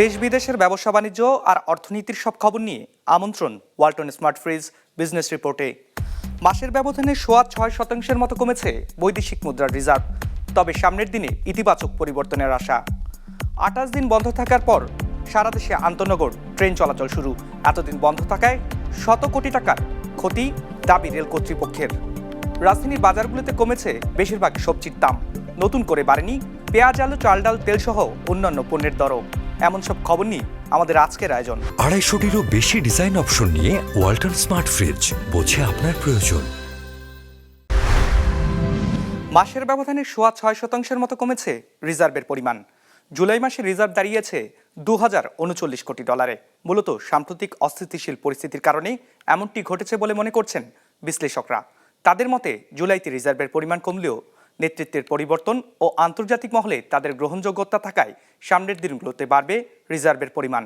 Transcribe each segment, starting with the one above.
দেশ বিদেশের ব্যবসা বাণিজ্য আর অর্থনীতির সব খবর নিয়ে আমন্ত্রণ ওয়ালটন স্মার্ট ফ্রিজ বিজনেস রিপোর্টে। মাসের ব্যবধানে সোয়া ছয় শতাংশের মতো কমেছে বৈদেশিক মুদ্রার রিজার্ভ, তবে সামনের দিনে ইতিবাচক পরিবর্তনের আশা। আঠাশ দিন বন্ধ থাকার পর সারা দেশে আন্তনগর ট্রেন চলাচল শুরু। এতদিন বন্ধ থাকায় শত কোটি টাকার ক্ষতি দাবি রেল কর্তৃপক্ষের। রাজধানীর বাজারগুলোতে কমেছে বেশিরভাগ সবজির দাম। নতুন করে বাড়েনি পেঁয়াজ, আলু, চাল, ডাল, তেলসহ অন্যান্য পণ্যের দরও। এমন সব খবর নিয়ে আমাদের আজকের আয়োজন। আড়াইশোটিরও বেশি ডিজাইন অপশন নিয়ে ওয়ালটন স্মার্ট ফ্রিজ বোঝে আপনার প্রয়োজন। মাসের ব্যবধানে সোয়া ছয় শতাংশের মতো কমেছে রিজার্ভের পরিমাণ। জুলাই মাসে রিজার্ভ দাঁড়িয়েছে দু হাজার উনচল্লিশ কোটি ডলারে। মূলত সাম্প্রতিক অস্থিতিশীল পরিস্থিতির কারণে এমনটি ঘটেছে বলে মনে করছেন বিশ্লেষকরা। তাদের মতে জুলাইতে রিজার্ভের পরিমাণ কমলেও নেতৃত্বের পরিবর্তন ও আন্তর্জাতিক মহলে তাদের গ্রহণযোগ্যতা থাকায় সামনের দিনগুলোতে বাড়বে রিজার্ভের পরিমাণ।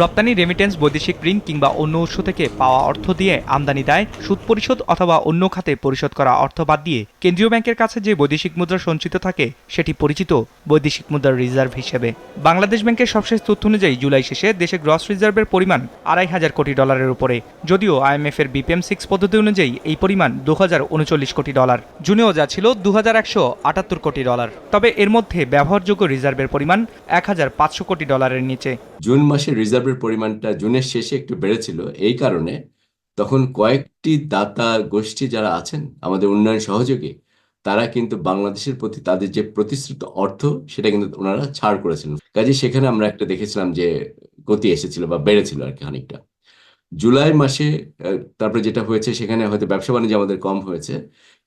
রপ্তানি রেমিটেন্স বৈদেশিক ঋণ কিংবা অন্য উৎস থেকে পাওয়া অর্থ দিয়ে আমদানি দায়, সুদ পরিশোধ অথবা অন্য খাতে পরিশোধ করা অর্থ বাদ দিয়ে কেন্দ্রীয় ব্যাংকের কাছে যে বৈদেশিক মুদ্রা সঞ্চিত থাকে, সেটি পরিচিত বৈদেশিক মুদ্রার রিজার্ভ হিসেবে। বাংলাদেশ ব্যাংকের সবশেষ তথ্য অনুযায়ী জুলাই শেষে দেশে গ্রস রিজার্ভের পরিমাণ আড়াই হাজার কোটি ডলারের উপরে। যদিও আইএমএফ এর বিপিএম সিক্স পদ্ধতি অনুযায়ী এই পরিমাণ দু হাজার উনচল্লিশ কোটি ডলার। জুনেও যা ছিল দু হাজার একশো আটাত্তর কোটি ডলার। তবে এর মধ্যে ব্যবহারযোগ্য রিজার্ভের পরিমাণ এক হাজার পাঁচশো কোটি ডলারের নিচে। জুন মাসে রিজার্ভের পরিমাণটা জুনের শেষে একটু বেড়েছিল, এই কারণে তখন কয়েকটি দাতা গোষ্ঠী যারা আছেন, আমাদের উন্নয়ন সহযোগী, তারা কিন্তু বাংলাদেশের প্রতি তাদের যে প্রতিশ্রুত অর্থ, সেটা কিন্তু ওনারা ছাড় করেছিলেন কাজে সেখানে আমরা একটা দেখেছিলাম যে গতি এসেছিল বা বেড়েছিল আর কি খানিকটা। জুলাই মাসে তারপরে যেটা হয়েছে, সেখানে হয়তো ব্যবসা বাণিজ্য আমাদের কম হয়েছে,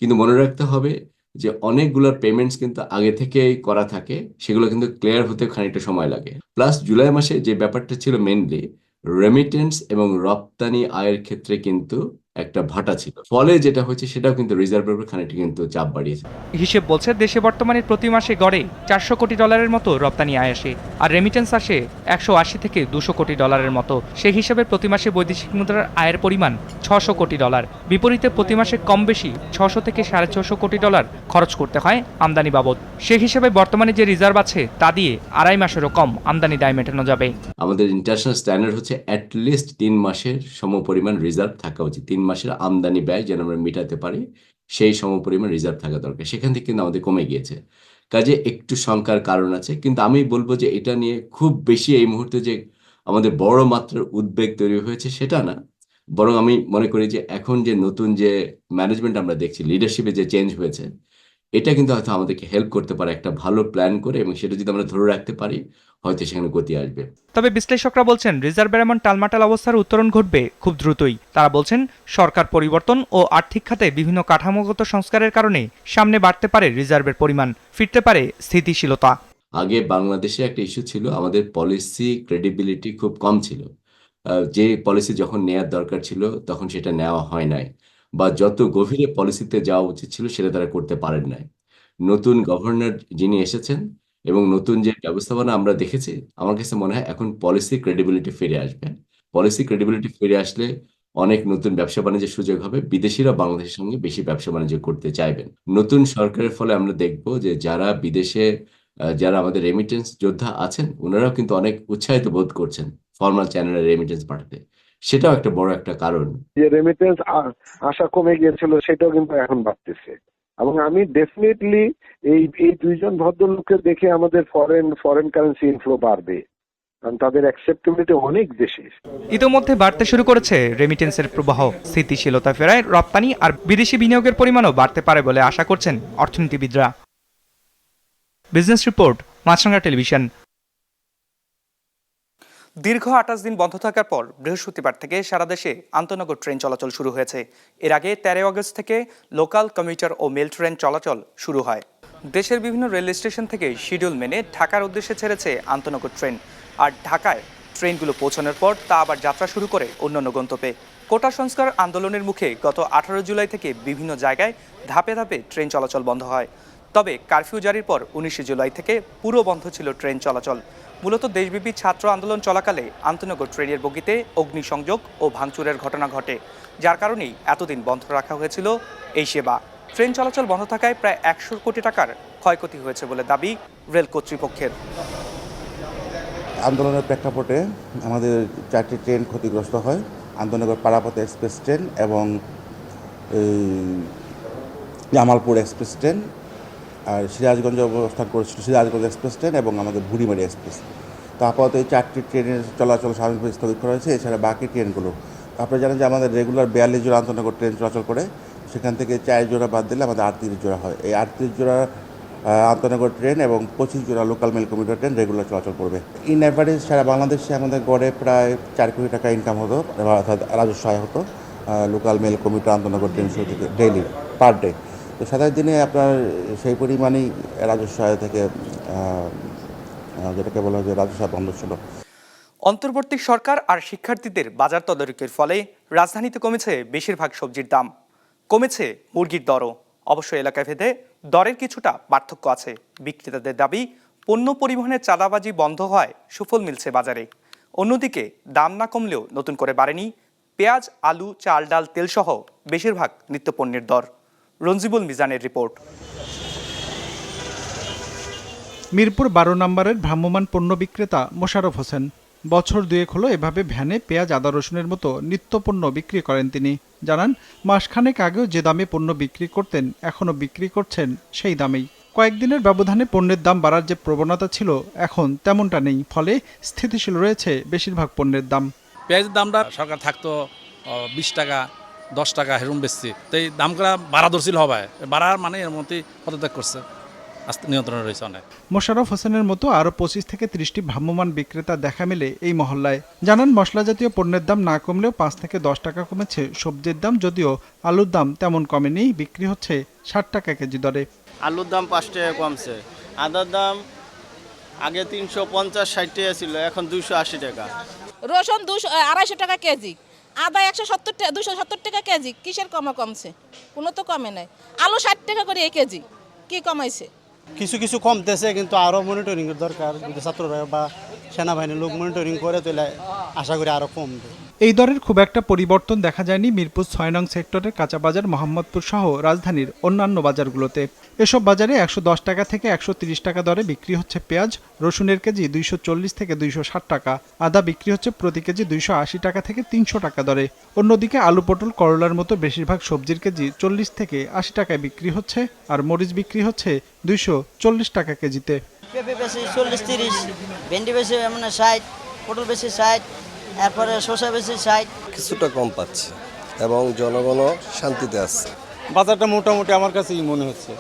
কিন্তু মনে রাখতে হবে যে অনেকগুলোর পেমেন্টস কিন্তু আগে থেকেই করা থাকে, সেগুলো কিন্তু ক্লিয়ার হতে খানিকটা সময় লাগে। প্লাস জুলাই মাসে যে ব্যাপারটা ছিল মেনলি রেমিটেন্স এবং রপ্তানি আয়ের ক্ষেত্রে কিন্তু একটা ভাটা ছিল। ফলে যেটা হয়েছে সেটাও কিন্তু রিজার্ভের উপর খানিকটা কিন্তু চাপ বাড়িয়েছে। হিসেব বলছে দেশে বর্তমানে প্রতি মাসে গড়ে চারশো কোটি ডলারের মতো রপ্তানি আয় আসে আর রেমিটেন্স আসে একশো আশি থেকে দুশো কোটি ডলারের মতো। সেই হিসেবে প্রতি মাসে বৈদেশিক মুদ্রার আয়ের পরিমাণ ছশো কোটি ডলার। বিপরীতে প্রতি মাসে কম বেশি ছশো থেকে সাড়ে ছশো কোটি ডলার খরচ করতে হয় আমদানি বাবদ। সেই হিসেবে বর্তমানে যে রিজার্ভ আছে তা দিয়ে আড়াই মাসেরও কম আমদানি দায় মেটানো যাবে। আমাদের ইন্টারন্যাশনাল স্ট্যান্ডার্ড হচ্ছে অ্যাটলিস্ট তিন মাসের সমপরিমাণ রিজার্ভ থাকা উচিত। তিন মাসের আমদানি ব্যয় যেন আমরা মেটাতে পারি, সেই সমপরিমাণ রিজার্ভ থাকা দরকার। সেখান থেকে কিন্তু আমাদের কমে গিয়েছে। কাজে একটু শঙ্কার কারণ আছে, কিন্তু আমি বলব যে এটা নিয়ে খুব বেশি এই মুহূর্তে যে আমাদের বড় মাত্রার উদ্বেগ তৈরি হয়েছে সেটা না। বরং আমি মনে করি যে এখন যে নতুন যে ম্যানেজমেন্ট আমরা দেখছি লিডারশিপে যে চেঞ্জ হয়েছে, এটা কিন্তু হয়তো আমাদেরকে হেল্প করতে পারে একটা ভালো প্ল্যান করে এবং সেটা যদি আমরা ধরে রাখতে পারি হয়তো সেখানে গতি আসবে। তবে বিশ্লেষকরা বলছেন রিজার্ভের এমন টালমাটাল অবস্থার উত্তরণ ঘটবে খুব দ্রুতই। তারা বলছেন সরকার পরিবর্তন ও আর্থিক খাতে বিভিন্ন কাঠামোগত সংস্কারের কারণে সামনে বাড়তে পারে রিজার্ভের পরিমাণ ফিরতে পারে স্থিতিশীলতা। আগে বাংলাদেশে একটা ইস্যু ছিল আমাদের পলিসি ক্রেডিবিলিটি খুব কম ছিল। যে পলিসি যখন নেয়ার দরকার ছিল তখন সেটা নেওয়া হয় নাই। বা যত গভীরে পলিসিতে যাওয়া উচিত ছিল সেটা তারা করতে পারেন নাই। নতুন গভর্নর যিনি এসেছেন এবং নতুন যে ব্যবস্থাপনা আমরা দেখেছি, আমার কাছে মনে হয় এখন পলিসি ক্রেডিবিলিটি ফিরে আসবে। পলিসি ক্রেডিবিলিটি ফিরে আসলে অনেক নতুন ব্যবসা বাণিজ্যের সুযোগ হবে। বিদেশিরা বাংলাদেশের সঙ্গে বেশি ব্যবসা বাণিজ্য করতে চাইবেন। নতুন সরকারের ফলে আমরা দেখব যে যারা বিদেশে যারা আমাদের রেমিটেন্স যোদ্ধা আছেন, ওনারাও কিন্তু অনেক উৎসাহিত বোধ করছেন ফর্মাল চ্যানেলে রেমিটেন্স পাঠাতে। সেটাও একটা বড় একটা কারণ। যে রেমিটেন্স আশা কমে গিয়েছিল, সেটাও কিন্তু এখন বাড়তেছে। এবং আমি ডেফিনেটলি এই এই দুইজন ভদ্রলোককে দেখে আমাদের ফরেন ফরেন কারেন্সি ইনফ্লো বাড়বে। কারণ তাদের অ্যাকসেপ্টেবিলিটি অনেক বেশি। ইতোমধ্যে বাড়তে শুরু করেছে রেমিটেন্সের প্রবাহ। স্থিতিশীলতা ফেরায় রপ্তানি আর বিদেশি বিনিয়োগের পরিমাণও বাড়তে পারে বলে আশা করছেন অর্থনীতিবিদরা। বিজনেস রিপোর্ট মাছরাঙ্গা টেলিভিশন দীর্ঘ আঠাশ দিন বন্ধ থাকার পর বৃহস্পতিবার থেকে সারা দেশে আন্তনগর ট্রেন চলাচল শুরু হয়েছে। এর আগে তেরোই আগস্ট থেকে লোকাল কমিউটার ও মেল ট্রেন চলাচল শুরু হয়। দেশের বিভিন্ন রেল স্টেশন থেকে শিডিউল মেনে ঢাকার উদ্দেশ্যে ছেড়েছে আন্তনগর ট্রেন। আর ঢাকায় ট্রেনগুলো পৌঁছানোর পর তা আবার যাত্রা শুরু করে অন্যান্য গন্তব্যে। কোটা সংস্কার আন্দোলনের মুখে গত আঠারো জুলাই থেকে বিভিন্ন জায়গায় ধাপে ধাপে ট্রেন চলাচল বন্ধ হয়। তবে কারফিউ জারির পর উনিশে জুলাই থেকে পুরো বন্ধ ছিল ট্রেন চলাচল। মূলত দেশব্যাপী ছাত্র আন্দোলন চলাকালে আন্তনগর ট্রেনের বগিতে অগ্নিসংযোগ ও ভাঙচুরের ঘটনা ঘটে, যার কারণেই এতদিন বন্ধ রাখা হয়েছিল এই সেবা। ট্রেন চলাচল বন্ধ থাকায় প্রায় একশো কোটি টাকার ক্ষয়ক্ষতি হয়েছে বলে দাবি রেল কর্তৃপক্ষের। আন্দোলনের প্রেক্ষাপটে আমাদের চারটি ট্রেন ক্ষতিগ্রস্ত হয়, আন্দোলনগর পারাপথ এক্সপ্রেস ট্রেন এবং জামালপুর এক্সপ্রেস ট্রেন আর সিরাজগঞ্জে অবস্থান করেছিল সিরাজগঞ্জ এক্সপ্রেস ট্রেন এবং আমাদের বুড়িমারি এক্সপ্রেস। তো আপাতত এই চারটি ট্রেনের চলাচল স্বাভাবিকভাবে স্থগিত করা হয়েছে, এছাড়া বাকি ট্রেনগুলো। আপনারা জানেন যে আমাদের রেগুলার বিয়াল্লিশ জোড়া আন্তনগর ট্রেন চলাচল করে, সেখান থেকে চার জোড়া বাদ দিলে আমাদের আটত্রিশ জোড়া হয়। এই আটত্রিশ জোড়া আন্তনগর ট্রেন এবং পঁচিশ জোড়া local mail commuter train regular চলাচল করবে। ইন অ্যাভারেজ সারা বাংলাদেশে আমাদের গড়ে প্রায় চার কোটি টাকা ইনকাম হতো, অর্থাৎ রাজস্ব আয় হতো লোকাল মেল কমিউটার আন্তনগর ট্রেন ডেইলি পার ডে তো সাতাশ দিনে আপনার সেই পরিমাণেই রাজস্ব আয় থেকে যেটাকে বলা হয় যে রাজস্ব বন্ধ ছিল। অন্তর্বর্তী সরকার আর শিক্ষার্থীদের বাজার তদারকির ফলে রাজধানীতে কমেছে বেশিরভাগ সবজির দাম। কমেছে মুরগির দরও। অবশ্য এলাকা ভেদে দরের কিছুটা পার্থক্য আছে। বিক্রেতাদের দাবি, পণ্য পরিবহনের চাঁদাবাজি বন্ধ হয় সুফল মিলছে বাজারে। অন্যদিকে দাম না কমলেও নতুন করে বাড়েনি পেঁয়াজ, আলু, চাল, ডাল, তেলসহ বেশিরভাগ নিত্যপণ্যের দর। রঞ্জিবুল মিজানের রিপোর্ট। মিরপুর বারো নম্বরের ভ্রাম্যমাণ পণ্য বিক্রেতা মোশারফ হোসেন। বছর দুয়েক হলো এভাবে ভ্যানে পেঁয়াজ আদা রসুনের মতো নিত্য পণ্য বিক্রি করেন তিনি। জানান মাসখানেক আগেও যে দামে পণ্য বিক্রি করতেন এখনও বিক্রি করছেন সেই দামেই। কয়েকদিনের ব্যবধানে পণ্যের দাম বাড়ার যে প্রবণতা ছিল এখন তেমনটা নেই। ফলে স্থিতিশীল রয়েছে বেশিরভাগ পণ্যের দাম। পেঁয়াজের দামটা সরকার থাকতো বিশ টাকা দশ টাকা হেরুম বেচছি। তো এই দামগুলা বাড়া ধরছিল হবে বাড়ার মানে এর মধ্যে পদত্যাগ করছে। আস্তে নিয়ন্ত্রণে রয়েছে অনেক। মোশাররফ হোসেনের মতো আরও পঁচিশ থেকে ত্রিশটি ভ্রাম্যমাণ বিক্রেতা দেখা মেলে এই মহল্লায়। জানান মশলা জাতীয় পণ্যের দাম না কমলেও পাঁচ থেকে দশ টাকা কমেছে। সবজির দাম যদিও আলুর দাম তেমন কমেনি বিক্রি হচ্ছে ষাট টাকা কেজি দরে। আলুর দাম পাঁচ টাকা কমছে। আদার দাম আগে তিনশো পঞ্চাশ ষাট টাকা ছিল এখন দুইশো আশি টাকা। রসুন দুশো আড়াইশো টাকা কেজি। আদা একশো সত্তর টাকা দুশো সত্তর টাকা কেজি। কিসের কমা কমছে? কোনো তো কমে নাই। আলু ষাট টাকা করে এক কেজি। কি কমাইছে? কিছু কিছু কমতেছে, কিন্তু আরও মনিটরিংয়ের দরকার। যদি ছাত্ররা বা সেনাবাহিনীর লোক মনিটরিং করে, তাহলে আশা করি আরও কমবে। এই দরের খুব একটা পরিবর্তন দেখা যায়নি মিরপুর ছয় নং সেক্টরের কাঁচা বাজার, মোহাম্মদপুর সহ রাজধানীর অন্যান্য বাজারগুলোতে। এসব বাজারে একশো দশ টাকা থেকে একশো টাকা দরে বিক্রি হচ্ছে পেঁয়াজ, রসুনের কেজি দুইশো চল্লিশ থেকে দুইশো ষাট টাকা। আদা বিক্রি হচ্ছে প্রতি কেজি দুইশো আশি টাকা থেকে তিনশো টাকা দরে। অন্যদিকে আলু পটল, করলার মতো বেশিরভাগ সবজির কেজি চল্লিশ থেকে আশি টাকায় বিক্রি হচ্ছে আর মরিচ বিক্রি হচ্ছে দুইশো চল্লিশ টাকা কেজিতে। পেঁপে বেশি চল্লিশ তিরিশ, ভেন্ডি বেশি মানে ষাট, পটল বেশি ষাট এরপরে শসা বেশি ষাট কিছুটা কম পাচ্ছে এবং জনগণও শান্তিতে আছে। বাজারটা মোটামুটি আমার কাছেই মনে হচ্ছে।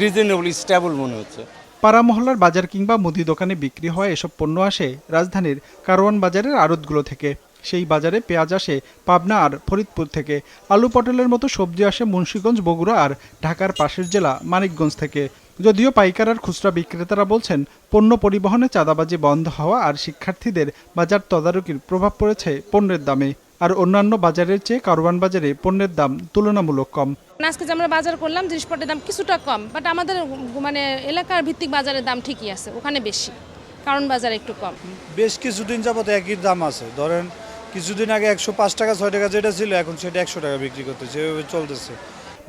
রিজনেবল স্টেবল মনে হচ্ছে। পাড়া মহল্লার বাজার কিংবা মুদি দোকানে বিক্রি হওয়া এসব পণ্য আসে রাজধানীর কারওয়ান বাজারের আড়তগুলো থেকে। সেই বাজারে পেঁয়াজ আসে পাবনা আর ফরিদপুর থেকে। আলু পটলের মতো সবজি আসে মুন্সীগঞ্জ বগুড়া আর ঢাকার পাশের জেলা মানিকগঞ্জ থেকে। যদিও পাইকার আর খুচরা বিক্রেতারা বলছেন পণ্য পরিবহনে চাঁদাবাজি বন্ধ হওয়া আর শিক্ষার্থীদের বাজার তদারকির প্রভাব পড়েছে পণ্যের দামে আর অন্যান্য বাজারের চেয়ে কারওয়ান বাজারে পণ্যের দাম তুলনামূলক কম। আজকে যে আমরা বাজার করলাম জিনিসপত্রের দাম কিছুটা কম বাট আমাদের মানে এলাকার ভিত্তিক বাজারের দাম ঠিকই আছে ওখানে বেশি কারণ বাজার একটু কম। বেশ কিছুদিন যাবত একই দাম আছে ধরেন কিছুদিন আগে একশো পাঁচ টাকা ছয় টাকা যেটা ছিল এখন সেটা একশো টাকা বিক্রি করতেছে এভাবে চলতেছে।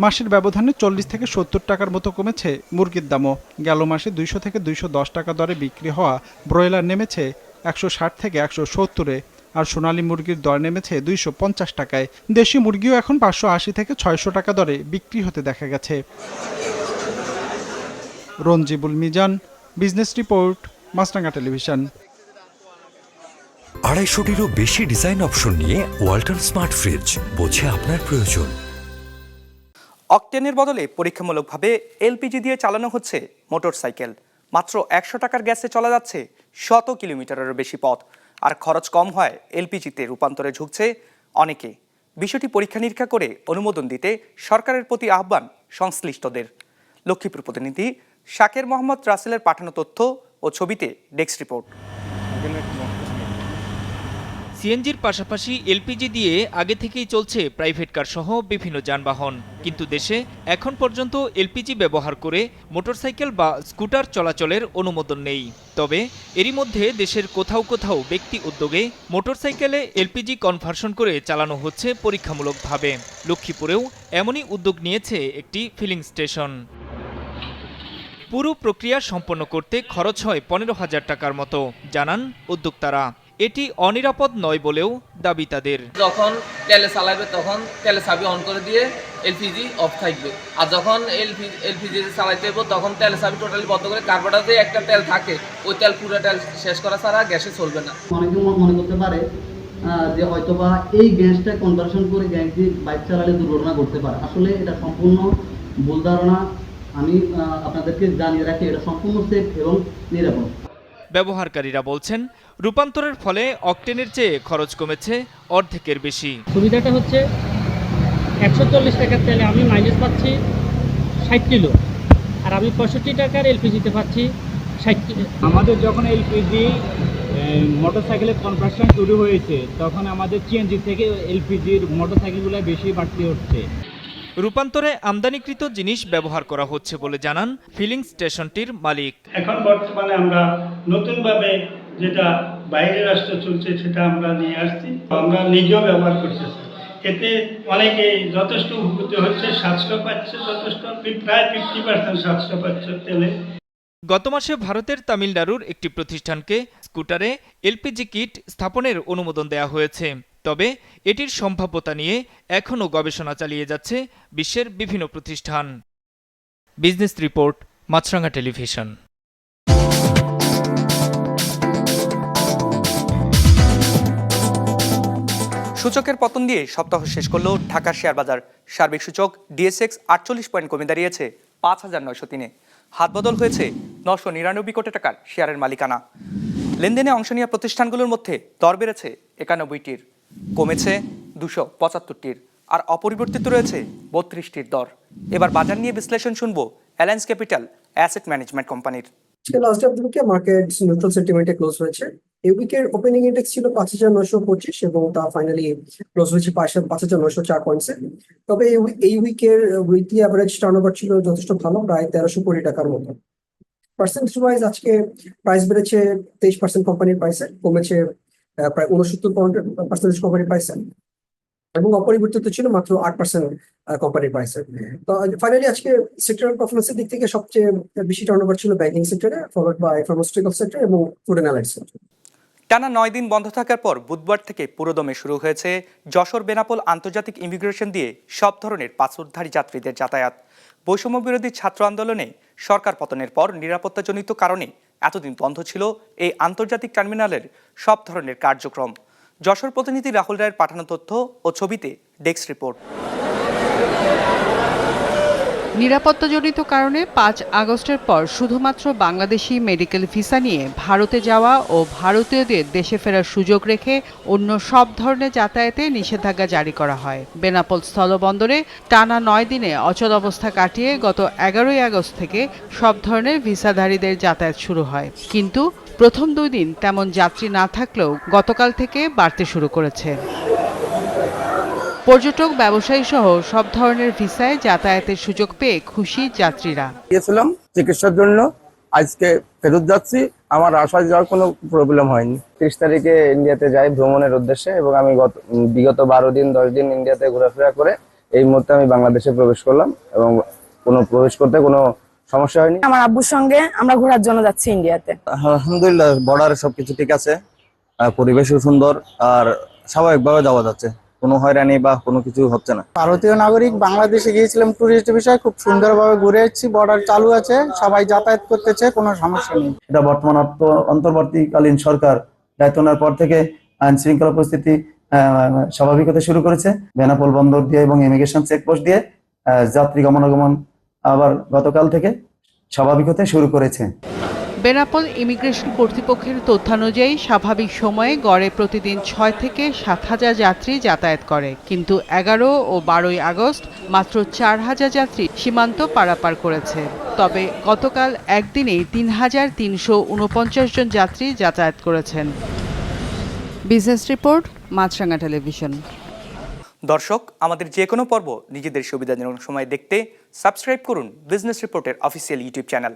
মাসের ব্যবধানে চল্লিশ থেকে সত্তর টাকার মতো কমেছে মুরগির দামও। গেল মাসে দুইশো থেকে দুইশো দশ টাকা দরে বিক্রি হওয়া ব্রয়লার নেমেছে একশো ষাট থেকে একশো সত্তরে আর সোনালী মুরগির দর নেমেছে দুইশো পঞ্চাশ টাকায়। দেশি মুরগিও এখন পাঁচশো আশি থেকে ছয়শো টাকা দরে বিক্রি হতে দেখা গেছে। Ranjibul Mizan, business report, Maasranga television. আড়াইশোটিরও বেশি ডিজাইন অপশন নিয়ে ওয়াল্টন স্মার্ট ফ্রিজ, বোঝে আপনার প্রয়োজন। অকটেনের বদলে পরীক্ষামূলকভাবে এলপিজি দিয়ে চালানো হচ্ছে মোটরসাইকেল। মাত্র একশো টাকার গ্যাসে চলা যাচ্ছে শত কিলোমিটারেরও বেশি পথ। আর খরচ কম হয় এলপিজিতে রূপান্তরে ঝুঁকছে অনেকে। বিষয়টি পরীক্ষা নিরীক্ষা করে অনুমোদন দিতে সরকারের প্রতি আহ্বান সংশ্লিষ্টদের। লক্ষ্মীপুর প্রতিনিধি শাকের মোহাম্মদ রাসেলের পাঠানো তথ্য ও ছবিতে ডেস্ক রিপোর্ট। সিএনজির পাশাপাশি এলপিজি দিয়ে আগে থেকেই চলছে প্রাইভেট কার সহ বিভিন্ন যানবাহন। কিন্তু দেশে এখন পর্যন্ত এলপিজি ব্যবহার করে মোটরসাইকেল বা স্কুটার চলাচলের অনুমোদন নেই। তবে এরই মধ্যে দেশের কোথাও কোথাও ব্যক্তি উদ্যোগে মোটরসাইকেলে এলপিজি কনভার্সন করে চালানো হচ্ছে পরীক্ষামূলকভাবে। লক্ষ্মীপুরেও এমনই উদ্যোগ নিয়েছে একটি ফিলিং স্টেশন। পুরো প্রক্রিয়া সম্পন্ন করতে খরচ হয় পনেরো হাজার টাকার মতো, জানান উদ্যোক্তারা। এটি অনিরাপদ নয় বলেও দাবি তাদের। যখন তেলে চালাবে তখন তেলে চাবি অন করে দিয়ে এলপিজি অফ থাকবে। আর যখন এলপিজি এলপিজি চালাইতে হবে তখন তেলে চাবি টোটালি বন্ধ করে কার্বোটাতে একটা তেল থাকে ওই তেল পুরো তেল শেষ করা ছাড়া গ্যাসে চলবে না। অনেকে মনে করতে পারে যে হয়তোবা এই গ্যাসটা কনভার্সন করে গ্যাস দিয়ে বাইক চালালে দুর্ঘটনা ঘটতে পারে। আসলে এটা সম্পূর্ণ ভুল ধারণা। আমি আপনাদেরকে জানিয়ে রাখি এটা সম্পূর্ণ সেফ এবং নিরাপদ। ব্যবহারকারীরা বলছেন রূপান্তরের ফলে অকটেনের চেয়ে খরচ কমেছে অর্ধেকের বেশি। সুবিধাটা হচ্ছে একশো চল্লিশ টাকার তেলে আমি মাইলেজ পাচ্ছি ষাট কিলো আর আমি পঁয়ষট্টি টাকার এলপিজিতে পাচ্ছি ষাট কিলো। আমাদের যখন এলপিজি মোটরসাইকেলের কনভার্সন শুরু হয়েছে তখন আমাদের সিএনজি থেকে এলপিজির মোটরসাইকেলগুলো বেশি বাড়তি হচ্ছে। রূপান্তরে আমদানিকৃত জিনিস ব্যবহার করা হচ্ছে বলে জানান ফিলিং স্টেশনটির মালিক। এখন বর্তমানে আমরা নতুনভাবে যেটা বাইরের রাষ্ট্র চলছে সেটা আমরা নিয়ে আসছি। আমরা নিজেও ব্যবহার করতেছি। এতে অনেকে যথেষ্ট উপকৃত হচ্ছে সাতশো পাচ্ছে যথেষ্ট প্রায় ফিফটি পার্সেন্ট সাতশো পাচ্ছে তেলে। গত মাসে ভারতের তামিলনাড়ুর একটি প্রতিষ্ঠানকে স্কুটারে এলপিজি কিট স্থাপনের অনুমোদন দেওয়া হয়েছে। তবে এটির সম্ভাব্যতা নিয়ে এখনও গবেষণা চালিয়ে যাচ্ছে বিশ্বের বিভিন্ন প্রতিষ্ঠান। Business report Maasranga television. সূচকের পতন দিয়ে সপ্তাহ শেষ করল ঢাকার শেয়ার বাজার সার্বিক সূচক ডিএসএক্স আটচল্লিশ পয়েন্ট কমে দাঁড়িয়েছে পাঁচ হাজার নয়শো তিনে। হাত বদল হয়েছে নশো নিরানব্বই কোটি টাকার শেয়ারের মালিকানা। লেনদেনে অংশ নেওয়া প্রতিষ্ঠানগুলোর মধ্যে দর বেড়েছে একানব্বইটির। কমেছে দুশো পঁচাত্তরটির। আর অপরিবর্তিত রয়েছে বত্রিশটির দর। এবার বাজার নিয়ে বিশ্লেষণ শুনব অ্যালায়েন্স ক্যাপিটাল অ্যাসেট ম্যানেজমেন্ট কোম্পানির। লাস্ট অফ উইকে মার্কেট নিউট্রাল সেন্টিমেন্টে ক্লোজ হয়েছে। এই উইকের ওপেনিং ইন্ডেক্স ছিল পাঁচ হাজার নশো পঁচিশ এবং তা ফাইনালি ক্লোজ হয়েছে পাঁচ হাজার নশো চার পয়েন্টসে তবে এই উই- এই উইকের উইকলি অ্যাভারেজ টার্নওভার ছিল যথেষ্ট ভালো, প্রায় তেরোশো কোটি টাকার মতো। পার্সেন্টেজ ওয়াইজ আজকে প্রাইস বেড়েছে তেইশ পার্সেন্ট কোম্পানির প্রাইসে কমেছে প্রায় উনসত্তর পার্সেন্টেজ কোম্পানির প্রাইসে এবং অপরিবর্তিত ছিল মাত্র আট পার্সেন্ট কোম্পানির প্রাইসে তো ফাইনালি আজকে সেক্টরাল পারফরমেন্সের দিক থেকে সবচেয়ে বেশি টার্নওভার ছিল ব্যাংকিং সেক্টরে ফলোড বাই ফার্মাসিউটিক্যাল সেক্টর এবং ফুড অ্যান্ড অ্যালাইড সেক্টর টানা নয় দিন বন্ধ থাকার পর বুধবার থেকে পুরোদমে শুরু হয়েছে যশোর বেনাপোল আন্তর্জাতিক ইমিগ্রেশন দিয়ে সব ধরনের পাসপোর্টধারী যাত্রীদের যাতায়াত। বৈষম্য বিরোধী ছাত্র আন্দোলনে সরকার পতনের পর নিরাপত্তাজনিত কারণে এতদিন বন্ধ ছিল এই আন্তর্জাতিক টার্মিনালের সব ধরনের কার্যক্রম। যশোর প্রতিনিধি রাহুল রায়ের পাঠানো তথ্য ও ছবিতে ডেস্ক রিপোর্ট। নিরাপত্তাজনিত কারণে পাঁচ আগস্টের পর শুধুমাত্র বাংলাদেশি মেডিকেল ভিসা নিয়ে ভারতে যাওয়া ও ভারতীয়দের দেশে ফেরার সুযোগ রেখে অন্য সব ধরনের যাতায়াতে নিষেধাজ্ঞা জারি করা হয়। বেনাপোল স্থলবন্দরে টানা নয় দিনে অচল অবস্থা কাটিয়ে গত এগারোই আগস্ট থেকে সব ধরনের ভিসাধারীদের যাতায়াত শুরু হয়। কিন্তু প্রথম দুই দিন তেমন যাত্রী না থাকলেও গতকাল থেকে বাড়তে শুরু করেছে। পর্যটক ব্যবসায়ী সহ সব ধরনের ভিসায় যাতায়াতের সুযোগ পেয়ে খুশি যাত্রীরা। গিয়েছিলাম চিকিৎসার জন্য আজকে ফেরত যাচ্ছি আমার আসায় যাওয়ার কোনো প্রবলেম হয়নি। তিরিশ তারিখে ইন্ডিয়াতে যাই ভ্রমণের উদ্দেশ্যে এবং আমি গত বিগত বারো দিন দশ দিন ইন্ডিয়াতে ঘোরাফেরা করে এই মুহূর্তে আমি বাংলাদেশে প্রবেশ করলাম এবং কোনো প্রবেশ করতে কোনো সমস্যা হয়নি। আমার আব্বুর সঙ্গে আমরা ঘোরার জন্য যাচ্ছি ইন্ডিয়াতে। আলহামদুলিল্লাহ বর্ডারে সবকিছু ঠিক আছে পরিবেশও সুন্দর আর স্বাভাবিকভাবে যাওয়া যাচ্ছে। কোনো হয়রানি বা কোনো কিছু হচ্ছে না। ভারতীয় নাগরিক বাংলাদেশে গিয়েছিলাম টুরিস্ট বিষয়ে খুব সুন্দরভাবে ঘুরে এসেছি বর্ডার চালু আছে সবাই যাতায়াত করতেছে কোনো সমস্যা নেই। এটা বর্তমান অন্ত- অন্তর্বর্তীকালীন সরকার দায়িত্ব নেওয়ার পর থেকে আইন শৃঙ্খলা পরিস্থিতি আহ, স্বাভাবিক হতে শুরু করেছে। বেনাপোল বন্দর দিয়ে এবং ইমিগ্রেশন চেকপোস্ট দিয়ে আহ, যাত্রী গমনাগমন আবার গতকাল থেকে স্বাভাবিক হতে শুরু করেছে। বেনাপোল ইমিগ্রেশন কর্তৃপক্ষের তথ্যানুযায়ী স্বাভাবিক সময়ে গড়ে প্রতিদিন ছয় থেকে সাত হাজার যাত্রী যাতায়াত করে। কিন্তু এগারো ও বারোই আগস্ট মাত্র চার হাজার যাত্রী সীমান্ত পারাপার করেছে। তবে গতকাল একদিনেই তিন হাজার তিনশো উনপঞ্চাশ জন যাত্রী যাতায়াত করেছেন। Business report Maasranga television. দর্শক, আমাদের যে কোনো পর্ব নিজেদের সুবিধাজনক সময় দেখতে সাবস্ক্রাইব করুন বিজনেস রিপোর্টের অফিসিয়াল ইউটিউব চ্যানেল।